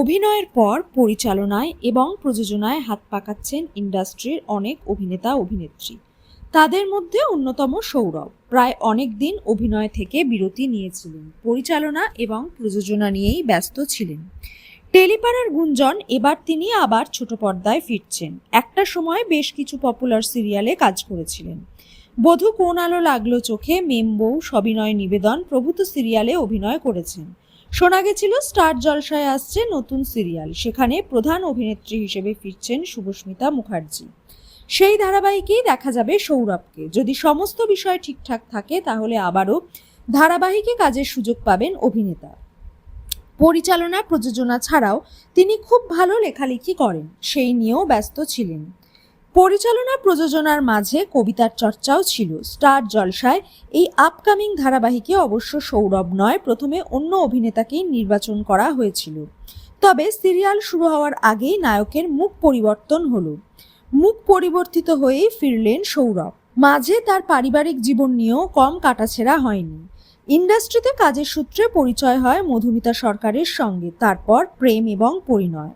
অভিনয়ের পর পরিচালনায় এবং প্রযোজনায় হাত পাকাচ্ছেন ইন্ডাস্ট্রির অনেক অভিনেতা অভিনেত্রী। তাদের মধ্যে অন্যতম সৌরভ। প্রায় অনেক দিন অভিনয় থেকে বিরতি নিয়েছিলেন। পরিচালনা এবং প্রযোজনা নিয়েই ব্যস্ত ছিলেন। টেলিপাড়ার গুঞ্জন, এবার তিনি আবার ছোট পর্দায় ফিরছেন। একটা সময় বেশ কিছু পপুলার সিরিয়ালে কাজ করেছিলেন। বধূ কোন আলো লাগল চোখে মেম বউ সবিনয় নিবেদন প্রভূত সিরিয়ালে অভিনয় করেছেন। শোনা গেছিল, স্টার জলসায় আসছে নতুন সিরিয়াল। সেখানে প্রধান অভিনেত্রী হিসেবে ফিরছেন শুভস্মিতা মুখার্জি। সেই ধারাবাহিকেই দেখা যাবে সৌরভকে। যদি সমস্ত বিষয় ঠিকঠাক থাকে, তাহলে আবারও ধারাবাহিকে কাজের সুযোগ পাবেন অভিনেতা। পরিচালনা প্রযোজনা ছাড়াও তিনি খুব ভালো লেখালেখি করেন। সেই নিয়েও ব্যস্ত ছিলেন। পরিচালনা প্রযোজনার মাঝে কবিতার চর্চাও ছিল। স্টার জলসায় এই আপকামিং ধারাবাহিকে অবশ্য সৌরভ নয়, প্রথমে অন্য অভিনেতাকেই নির্বাচন করা হয়েছিল। তবে সিরিয়াল শুরু হওয়ার আগেই নায়কের মুখ পরিবর্তন হলো। মুখ পরিবর্তিত হয়েই ফিরলেন সৌরভ। মাঝে তার পারিবারিক জীবন নিয়েও কম কাটাছেড়া হয়নি। ইন্ডাস্ট্রিতে কাজের সূত্রে পরিচয় হয় মধুমিতা সরকারের সঙ্গে, তারপর প্রেম এবং পরিণয়।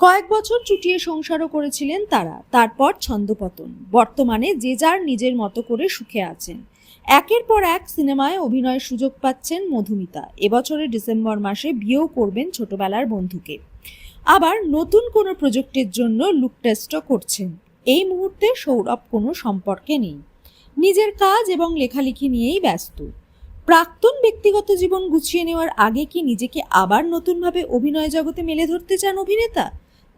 কয়েক বছর চুটিয়ে সংসারও করেছিলেন তারা। তারপর ছন্দপতন। বর্তমানে যে যার নিজের মতো করে সুখে আছেন। একের পর এক সিনেমায় অভিনয়ের সুযোগ পাচ্ছেন মধুমিতা। এবছরের ডিসেম্বর মাসে বিয়েও করবেন ছোটবেলার বন্ধুকে। আবার নতুন কোনো প্রজেক্টের জন্য লুক টেস্টও করছেন। এই মুহূর্তে সৌরভ কোনো সম্পর্কে নেই। নিজের কাজ এবং লেখালেখি নিয়েই ব্যস্ত। প্রাক্তন ব্যক্তিগত জীবন গুছিয়ে নেওয়ার আগে কি নিজেকে আবার নতুনভাবে অভিনয় জগতে মেলে ধরতে চান অভিনেতা?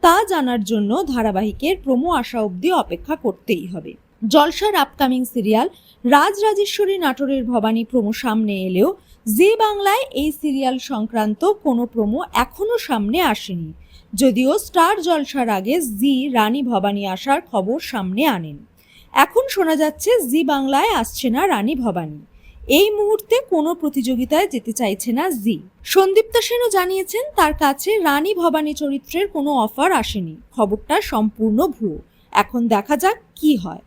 তা জানার জন্য ধারাবাহিকের প্রমো আসা অবধি অপেক্ষা করতেই হবে। জলসার আপকামিং সিরিয়াল রাজ রাজেশ্বরী নাটোরের ভবানী প্রমো সামনে এলেও জি বাংলায় এই সিরিয়াল সংক্রান্ত কোনো প্রমো এখনও সামনে আসেনি। যদিও স্টার জলসার আগে জি রানী ভবানী আসার খবর সামনে আনেন। এখন শোনা যাচ্ছে জি বাংলায় আসছে না রানী ভবানী। এই মুহূর্তে কোনো প্রতিযোগিতায় যেতে চাইছে না জি। সন্দীপ্তা সেনও জানিয়েছেন তার কাছে রানী ভবানী চরিত্রের কোনো অফার আসেনি। খবরটা সম্পূর্ণ ভুয়ো। এখন দেখা যাক কি হয়।